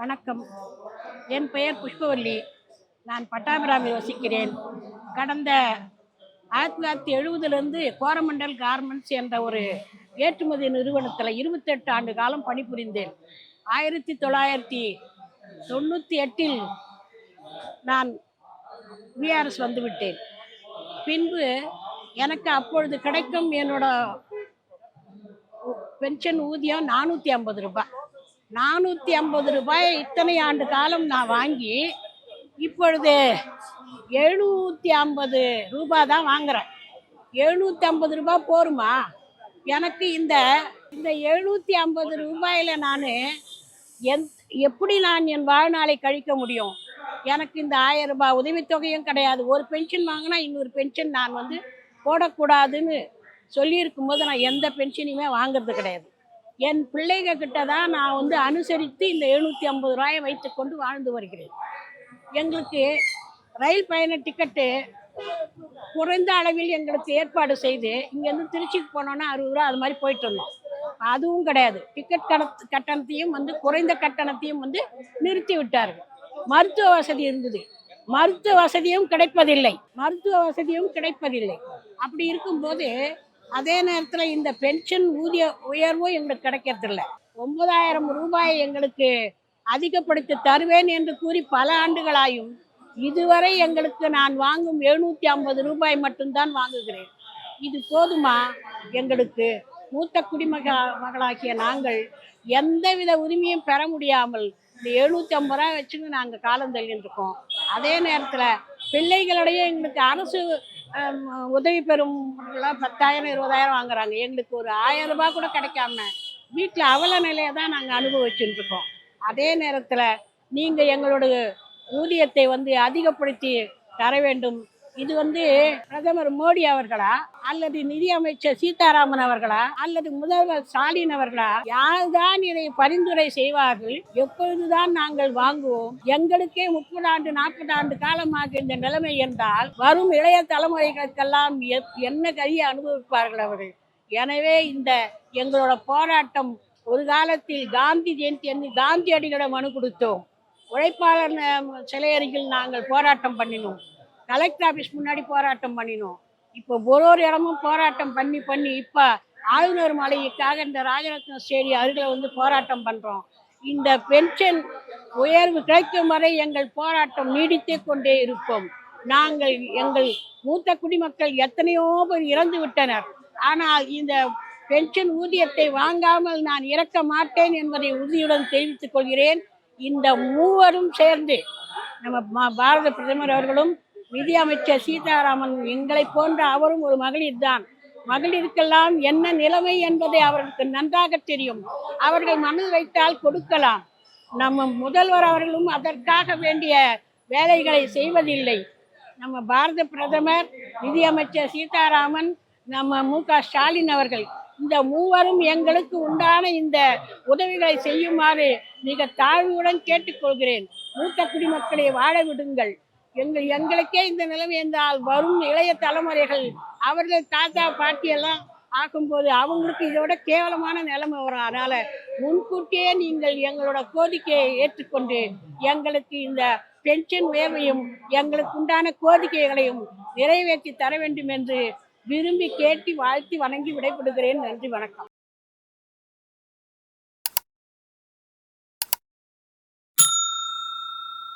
வணக்கம். என் பெயர் புஷ்பவல்லி. நான் பட்டாபிராமில் வசிக்கிறேன். கடந்த ஆயிரத்தி தொள்ளாயிரத்தி எழுபதுலேருந்து கோரமண்டல் கார்மெண்ட்ஸ் என்ற ஒரு ஏற்றுமதி நிறுவனத்தில் இருபத்தெட்டு ஆண்டு காலம் பணிபுரிந்தேன். ஆயிரத்தி தொள்ளாயிரத்தி தொண்ணூற்றி எட்டில் நான் விஆர்எஸ் வந்துவிட்டேன் பின்பு எனக்கு அப்பொழுது கிடைக்கும் என்னோட பென்ஷன் ஊதியம் நானூற்றி ஐம்பது ரூபாய். நானூற்றி ஐம்பது ரூபாய் இத்தனை ஆண்டு காலம் நான் வாங்கி இப்பொழுது எழுநூற்றி ஐம்பது ரூபாய் தான் வாங்குறேன். எழுநூற்றி ஐம்பது ரூபாய் போருமா? எனக்கு இந்த இந்த எழுநூற்றி ஐம்பது ரூபாயில் நான் எந் எப்படி நான் என் வாழ்நாளை கழிக்க முடியும்? எனக்கு இந்த ஆயிரம் ரூபாய் உதவித்தொகையும் கிடையாது. ஒரு பென்ஷன் வாங்கினா இன்னொரு பென்ஷன் நான் வந்து போடக்கூடாதுன்னு சொல்லியிருக்கும் போது நான் எந்த பென்ஷனையுமே வாங்குறது கிடையாது. என் பிள்ளைங்க கிட்ட தான் நான் வந்து அனுசரித்து இந்த எழுநூற்றி ஐம்பது ரூபாயை வைத்துக்கொண்டு வாழ்ந்து வருகிறேன். எங்களுக்கு ரயில் பயண டிக்கெட்டு குறைந்த அளவில் எங்களுக்கு ஏற்பாடு செய்து இங்கேருந்து திருச்சிக்கு போனோன்னா அறுபது ரூபா அது மாதிரி போயிட்டு இருந்தோம். அதுவும் கிடையாது. டிக்கெட் கட கட்டணத்தையும் வந்து குறைந்த கட்டணத்தையும் வந்து நிறுத்தி விட்டார்கள். மருத்துவ வசதி இருந்தது. மருத்துவ வசதியும் கிடைப்பதில்லை. மருத்துவ வசதியும் கிடைப்பதில்லை. அப்படி இருக்கும்போது அதே நேரத்தில் இந்த பென்ஷன் ஊதிய உயர்வும் எங்களுக்கு கிடைக்கிறதில்ல. ஒன்பதாயிரம் ரூபாய் எங்களுக்கு அதிகப்படுத்தி தருவேன் என்று கூறி பல ஆண்டுகளாயும் இதுவரை எங்களுக்கு நான் வாங்கும் எழுநூற்றி ஐம்பது ரூபாய் மட்டும்தான் வாங்குகிறேன். இது போதுமா? எங்களுக்கு மூத்த குடிமக மகளாகிய நாங்கள் எந்தவித உரிமையும் பெற முடியாமல் இந்த எழுநூற்றி ஐம்பது ரூபாய் வச்சுன்னு நாங்கள் காலம் தள்ளிட்டு இருக்கோம். அதே நேரத்தில் பிள்ளைகளிடையே எங்களுக்கு அரசு உதவி பெறும் பத்தாயிரம் இருபதாயிரம் வாங்குறாங்க. எங்களுக்கு ஒரு ஆயிரம் ரூபாய் கூட கிடைக்காம வீட்டில் அவல நிலையை தான் நாங்கள் அனுபவிச்சுட்டு இருக்கோம் அதே நேரத்தில் நீங்கள் எங்களோட ஊதியத்தை வந்து அதிகப்படுத்தி தர வேண்டும். இது வந்து பிரதமர் மோடி அவர்களா? அல்லது நிதியமைச்சர் சீதாராமன் அவர்களா? அல்லது முதல்வர் ஸ்டாலின் அவர்களா? யார்தான் இதை பரிந்துரை செய்வார்கள்? எப்பொழுதுதான் நாங்கள் வாங்குவோம்? எங்களுக்கே முப்பது ஆண்டு நாற்பது ஆண்டு காலமாக இந்த நிலைமை என்றால் வரும் இளைய தலைமுறைகளுக்கெல்லாம் என்ன கரிய அனுபவிப்பார்கள் அவர்கள்? எனவே இந்த எங்களோட போராட்டம் ஒரு காலத்தில் காந்தி ஜெயந்தி அன்று காந்தியடிகளிடம் மனு கொடுத்தோம். உழைப்பாளர் சிலை அருகில் நாங்கள் போராட்டம் பண்ணினோம். கலெக்டர் ஆஃபீஸ் முன்னாடி போராட்டம் பண்ணினோம். இப்போ ஒரு ஒரு இடமும் போராட்டம் பண்ணி பண்ணி இப்போ ஆளுநர் மாளிகைக்காக இந்த ராஜரத்னம் ஸ்டேடி அருகில் வந்து போராட்டம் பண்ணுறோம் இந்த பென்ஷன் உயர்வு கிடைக்கும் வரை எங்கள் போராட்டம் நீடித்தே கொண்டே இருப்போம். நாங்கள் எங்கள் மூத்த குடிமக்கள் எத்தனையோ பேர் இறந்து விட்டனர். ஆனால் இந்த பென்ஷன் ஊதியத்தை வாங்காமல் நான் இறக்க மாட்டேன் என்பதை உறுதியுடன் தெரிவித்துக் கொள்கிறேன். இந்த மூவரும் சேர்ந்து நம்ம பாரத பிரதமர் அவர்களும் நிதி அமைச்சர் சீதாராமன் எங்களை போன்ற அவரும் ஒரு மகளிர் தான். மகளிருக்கெல்லாம் என்ன நிலைமை என்பதை அவர்களுக்கு நன்றாக தெரியும். அவர்கள் மனு வைத்தால் கொடுக்கலாம். நம்ம முதல்வர் அவர்களும் அதற்காக வேண்டிய வேலைகளை செய்வதில்லை. நம்ம பாரத பிரதமர் நிதியமைச்சர் சீதாராமன் நம்ம மு க ஸ்டாலின் அவர்கள் இந்த மூவரும் எங்களுக்கு உண்டான இந்த உதவிகளை செய்யுமாறு மிக தாழ்வுடன் கேட்டுக்கொள்கிறேன். மூத்த குடிமக்களை வாழ விடுங்கள். எங்கள் எங்களுக்கே இந்த நிலைமை என்றால் வரும் இளைய தலைமுறைகள் அவர்கள் தாத்தா பாட்டி எல்லாம் ஆக்கும்போது அவங்களுக்கு இதோட கேவலமான நிலைமை வரும். அதனால் முன்கூட்டியே நீங்கள் எங்களோட கோரிக்கையை ஏற்றுக்கொண்டு எங்களுக்கு இந்த பென்ஷன் உயர்வையும் எங்களுக்கு உண்டான கோரிக்கைகளையும் நிறைவேற்றி தர வேண்டும் என்று விரும்பி கேட்டு வாழ்த்தி வணங்கி விடைபெறுகிறேன். நன்றி வணக்கம்.